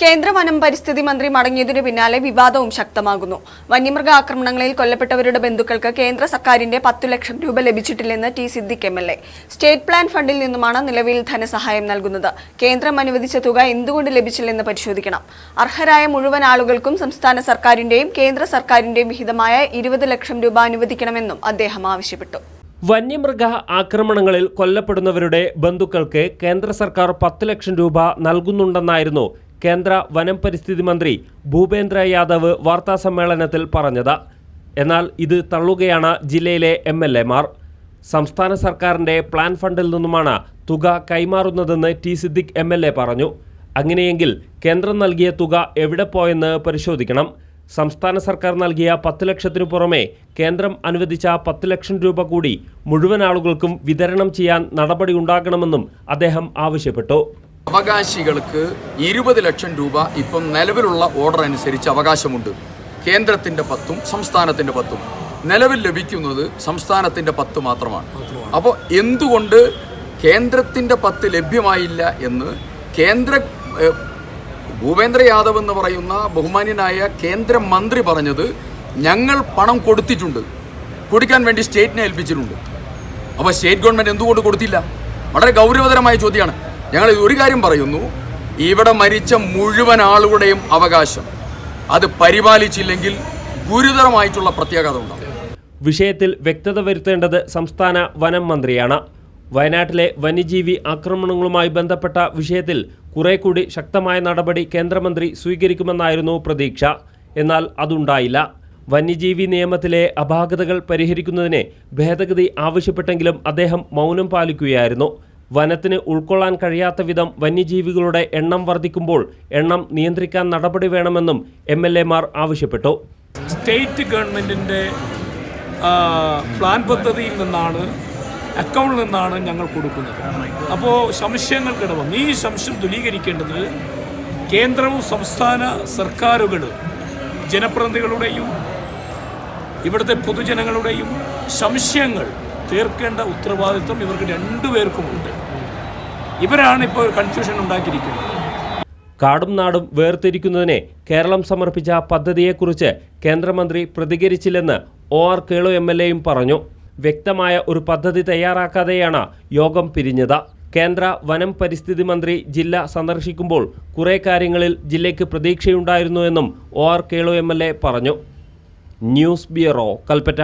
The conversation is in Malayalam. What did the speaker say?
കേന്ദ്ര വനം പരിസ്ഥിതി മന്ത്രി മടങ്ങിയതിനു പിന്നാലെ വിവാദവും ശക്തമാകുന്നു. വന്യമൃഗ ആക്രമണങ്ങളിൽ കൊല്ലപ്പെട്ടവരുടെ ബന്ധുക്കൾക്ക് കേന്ദ്ര സർക്കാരിന്റെ പത്തു ലക്ഷം രൂപ ലഭിച്ചിട്ടില്ലെന്ന് T Siddique M. State plan ഫണ്ടിൽ നിന്നുമാണ് നിലവിൽ ധനസഹായം നൽകുന്നത്. കേന്ദ്രം അനുവദിച്ച തുക എന്തുകൊണ്ട് ലഭിച്ചില്ലെന്ന് പരിശോധിക്കണം. അർഹരായ മുഴുവൻ ആളുകൾക്കും സംസ്ഥാന സർക്കാരിന്റെയും കേന്ദ്ര സർക്കാരിന്റെയും വിഹിതമായ ഇരുപത് ലക്ഷം രൂപ അനുവദിക്കണമെന്നും അദ്ദേഹം ആവശ്യപ്പെട്ടു. വന്യമൃഗ ആക്രമണങ്ങളിൽ കൊല്ലപ്പെടുന്നവരുടെ ബന്ധുക്കൾക്ക് കേന്ദ്ര സർക്കാർ പത്ത് ലക്ഷം രൂപ നൽകുന്നുണ്ടെന്നായിരുന്നു കേന്ദ്ര വനം പരിസ്ഥിതി മന്ത്രി ഭൂപേന്ദ്ര യാദവ് വാർത്താസമ്മേളനത്തിൽ പറഞ്ഞത്. എന്നാൽ ഇത് തള്ളുകയാണ് ജില്ലയിലെ എം എൽ എമാർ സംസ്ഥാന സർക്കാരിന്റെ പ്ലാൻ ഫണ്ടിൽ നിന്നുമാണ് തുക കൈമാറുന്നതെന്ന് T Siddique M L A പറഞ്ഞു. അങ്ങനെയെങ്കിൽ കേന്ദ്രം നൽകിയ തുക എവിടെ പോയെന്ന് പരിശോധിക്കണം. സംസ്ഥാന സർക്കാർ നൽകിയ പത്ത് ലക്ഷത്തിനു പുറമെ കേന്ദ്രം അനുവദിച്ച പത്ത് ലക്ഷം രൂപ കൂടി മുഴുവൻ ആളുകൾക്കും വിതരണം ചെയ്യാൻ നടപടി ഉണ്ടാകണമെന്നും അദ്ദേഹം ആവശ്യപ്പെട്ടു. അവകാശികൾക്ക് ഇരുപത് ലക്ഷം രൂപ ഇപ്പം നിലവിലുള്ള ഓർഡർ അനുസരിച്ച് അവകാശമുണ്ട്. കേന്ദ്രത്തിന്റെ പത്തും സംസ്ഥാനത്തിന്റെ പത്തും. നിലവിൽ ലഭിക്കുന്നത് സംസ്ഥാനത്തിന്റെ പത്ത് മാത്രമാണ്. അപ്പോൾ എന്തുകൊണ്ട് കേന്ദ്രത്തിന്റെ പത്ത് ലഭ്യമായില്ല എന്ന് കേന്ദ്ര ഭൂപേന്ദ്ര യാദവ് എന്ന് പറയുന്ന ബഹുമാന്യനായ കേന്ദ്രമന്ത്രി പറഞ്ഞത് ഞങ്ങൾ പണം കൊടുത്തിട്ടുണ്ട്. കൊടുക്കാൻ വേണ്ടി സ്റ്റേറ്റിനെ ഏൽപ്പിച്ചിട്ടുണ്ട്. അപ്പോൾ സ്റ്റേറ്റ് ഗവൺമെന്റ് എന്തുകൊണ്ട് കൊടുത്തില്ല? വളരെ ഗൗരവതരമായ ചോദ്യമാണ്. ഞങ്ങൾ ഒരു കാര്യം പറയുന്നു. ഇവിടെ മരിച്ച മുഴുവൻ ആളുകളുടെയും അവകാശം അത് പരിപാലിച്ചില്ലെങ്കിൽ ഗുരുതരമായിട്ടുള്ള പ്രത്യാഘാതം ഉണ്ടാകും. വിഷയത്തിൽ വ്യക്തത വരുത്തേണ്ടത് സംസ്ഥാന വനം മന്ത്രിയാണ്. വയനാട്ടിലെ വന്യജീവി ആക്രമണങ്ങളുമായി ബന്ധപ്പെട്ട വിഷയത്തിൽ കുറെ കൂടി ശക്തമായ നടപടി കേന്ദ്രമന്ത്രി സ്വീകരിക്കുമെന്നായിരുന്നു പ്രതീക്ഷ. എന്നാൽ അതുണ്ടായില്ല. വന്യജീവി നിയമത്തിലെ അപാകതകൾ പരിഹരിക്കുന്നതിന് ഭേദഗതി ആവശ്യപ്പെട്ടെങ്കിലും അദ്ദേഹം മൗനം പാലിക്കുകയായിരുന്നു. വനത്തിന് ഉൾക്കൊള്ളാൻ കഴിയാത്ത വിധം വന്യജീവികളുടെ എണ്ണം വർദ്ധിക്കുമ്പോൾ എണ്ണം നിയന്ത്രിക്കാൻ നടപടി വേണമെന്നും എം എൽ എമാർ ആവശ്യപ്പെട്ടു. സ്റ്റേറ്റ് ഗവൺമെന്റിന്റെ പ്ലാൻ പദ്ധതിയിൽ നിന്നാണ് അക്കൗണ്ടിൽ നിന്നാണ് ഞങ്ങൾ കൊടുക്കുന്നത്. അപ്പോൾ സംശയങ്ങൾ വന്നു ഈ സംശയം ദുരീകരിക്കേണ്ടത് കേന്ദ്രവും സംസ്ഥാന സർക്കാരുകൾ ജനപ്രതിനിധികളുടെയും ഇവിടുത്തെ പൊതുജനങ്ങളുടെയും സംശയങ്ങൾ തീർക്കേണ്ട ഉത്തരവാദിത്വം ഇവർക്ക് രണ്ടുപേർക്കുമുണ്ട് ഇവരാണ് ഇപ്പോൾ കൺഫ്യൂഷൻ ഉണ്ടാക്കിയിരിക്കുന്നത്. കാടും നാടും വേർതിരിക്കുന്നതിനെ കേരളം സമർപ്പിച്ച പദ്ധതിയെക്കുറിച്ച് കേന്ദ്രമന്ത്രി പ്രതികരിച്ചില്ലെന്ന് O R Kelu M L എയും പറഞ്ഞു. വ്യക്തമായ ഒരു പദ്ധതി തയ്യാറാക്കാതെയാണ് യോഗം പിരിഞ്ഞത്. കേന്ദ്ര വനം പരിസ്ഥിതി മന്ത്രി ജില്ല സന്ദർശിക്കുമ്പോൾ കുറേ കാര്യങ്ങളിൽ ജില്ലയ്ക്ക് പ്രതീക്ഷയുണ്ടായിരുന്നുവെന്നും O R Kelu M L A പറഞ്ഞു. News bureau Kalpetta.